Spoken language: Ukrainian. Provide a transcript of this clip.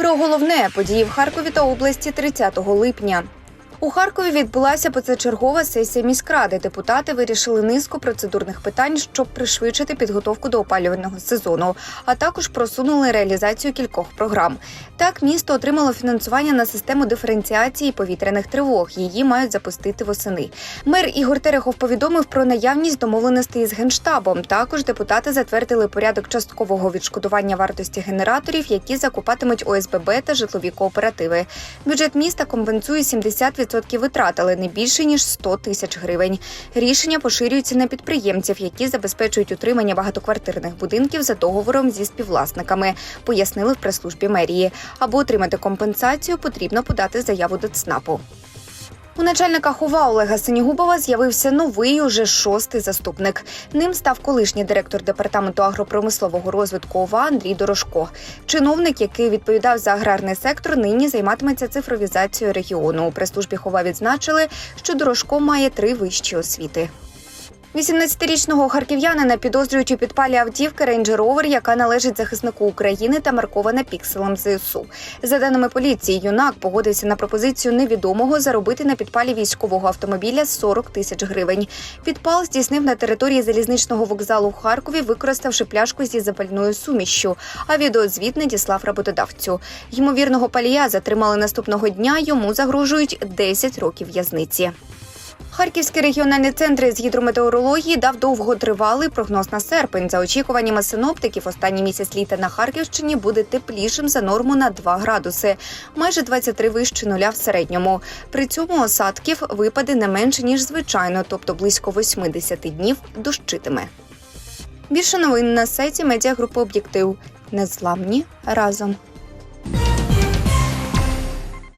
Про головне події в Харкові та області 30 липня. У Харкові відбулася позачергова сесія міськради. Депутати вирішили низку процедурних питань, щоб пришвидшити підготовку до опалювального сезону, а також просунули реалізацію кількох програм. Так, місто отримало фінансування на систему диференціації повітряних тривог. Її мають запустити восени. Мер Ігор Терехов повідомив про наявність домовленостей з генштабом. Також депутати затвердили порядок часткового відшкодування вартості генераторів, які закупатимуть ОСББ та житлові кооперативи. Бюджет міста компенсує 70% витрат, але не більше ніж 100 тисяч гривень. Рішення поширюється на підприємців, які забезпечують утримання багатоквартирних будинків за договором зі співвласниками, пояснили в прес-службі мерії. Аби отримати компенсацію, потрібно подати заяву до ЦНАПу. У начальника ХОВА Олега Синігубова з'явився новий уже шостий заступник. Ним став колишній директор департаменту агропромислового розвитку ОВА Андрій Дорошко. Чиновник, який відповідав за аграрний сектор, нині займатиметься цифровізацією регіону. У прес-службі ХОВА відзначили, що Дорошко має три вищі освіти. 18-річного харків'янина підозрюють у підпалі автівки Range Rover, яка належить захиснику України та маркована пікселем ЗСУ. За даними поліції, юнак погодився на пропозицію невідомого заробити на підпалі військового автомобіля 40 тисяч гривень. Підпал здійснив на території залізничного вокзалу в Харкові, використавши пляшку зі запальною сумішшю. А відеозвіт надіслав роботодавцю. Ймовірного палія затримали наступного дня. Йому загрожують 10 років в'язниці. Харківський регіональний центр з гідрометеорології дав довготривалий прогноз на серпень. За очікуваннями синоптиків, останній місяць літа на Харківщині буде теплішим за норму на 2 градуси, майже 23 вище нуля в середньому. При цьому осадків випаде не менше ніж звичайно, тобто близько 80 днів дощитиме. Більше новин на сайті медіагрупи Об'єктив. Незламні разом.